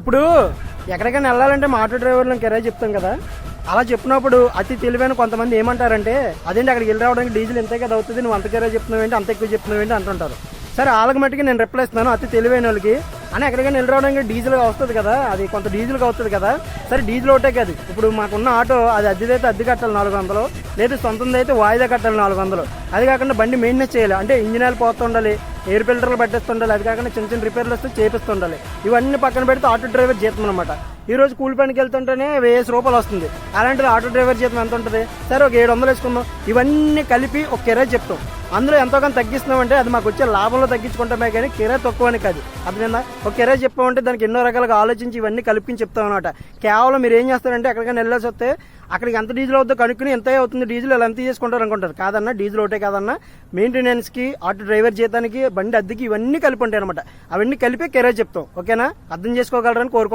ఇప్పుడు ఎక్కడికైనా వెళ్ళాలంటే మా ఆటో డ్రైవర్లను కిరాయి చెప్తాం కదా. అలా చెప్పినప్పుడు అతి తెలివైన కొంతమంది ఏమంటారంటే అదేంటి అక్కడికి వెళ్ళి రావడానికి డీజిల్ ఇంతే కదా అవుతుంది నువ్వు అంత కిరాయి చెప్తున్నావు ఏంటి అంత ఎక్కువ చెప్తున్నావు ఏంటి అంటుంటారు. సరే వాళ్ళకి మట్టుకి నేను రిప్లై ఇస్తున్నాను అతి తెలివైన వాళ్ళకి. అని ఎక్కడికైనా వెళ్ళి రావడానికి డీజిల్ వస్తుంది కదా. అది కొంత డీజిల్గా వస్తుంది కదా. సరే డీజిల్ ఒకటే కాదు. ఇప్పుడు మాకున్న ఆటో అది అద్దెదైతే అద్దె కట్టాలి నాలుగు వందలు లేదు సొంతంది అయితే వాయిదా కట్టాలి నాలుగు వందలు అది కాకుండా బండి మెయింటెనెన్స్ చేయాలి. అంటే ఇంజిన్ ఆయిల్ పోతుండాలి ఎయిర్ ఫిల్టర్లు పెట్టేస్తుండాలి అది కాకుండా చిన్న చిన్న రిపేర్లు వస్తే చేపిస్తుండాలి ఇవన్నీ పక్కన పెడితే ఆటో డ్రైవర్ జీతం అనమాట ఈ రోజు కూలి పనికి వెళ్తుంటేనే వెయ్యి రూపాయలు వస్తుంది. అలాంటిది ఆటో డ్రైవర్ జీతం ఎంత ఉంటుంది? సరే ఒక ఏడు వందలు వేసుకుందాం. ఇవన్నీ కలిపి ఒక కిరాయి చెప్తాం. అందులో ఎంతో కొంత తగ్గిస్తున్నామంటే అది మాకు వచ్చే లాభంలో తగ్గించుకుంటామే కానీ కిరాయి తక్కువ అని కాదు. అర్థమైందా? ఒక కిరాయి చెప్పామంటే దానికి ఎన్నో రకాలుగా ఆలోచించి ఇవన్నీ కలిపి చెప్తాం అనమాట కేవలం మీరు ఏం చేస్తారంటే ఎక్కడికైనా వెళ్ళాల్సి వస్తే అక్కడికి ఎంత డీజిల్ అవుతుందో కనుక్కుని ఎంత అవుతుంది డీజిల్ అలా ఎంత చేసుకుంటారు అనుకుంటారు కాదన్నా డీజిల్ ఒకటే కాదన్నా మెయింటెనెన్స్కి ఆటో డ్రైవర్ జీతానికి బండి అద్దెకి ఇవన్నీ కలిపి ఉంటాయి అనమాట అవన్నీ కలిపి కిరాయి చెప్తాం. ఓకేనా? అర్థం చేసుకోగలరని కోరుకుంటున్నాను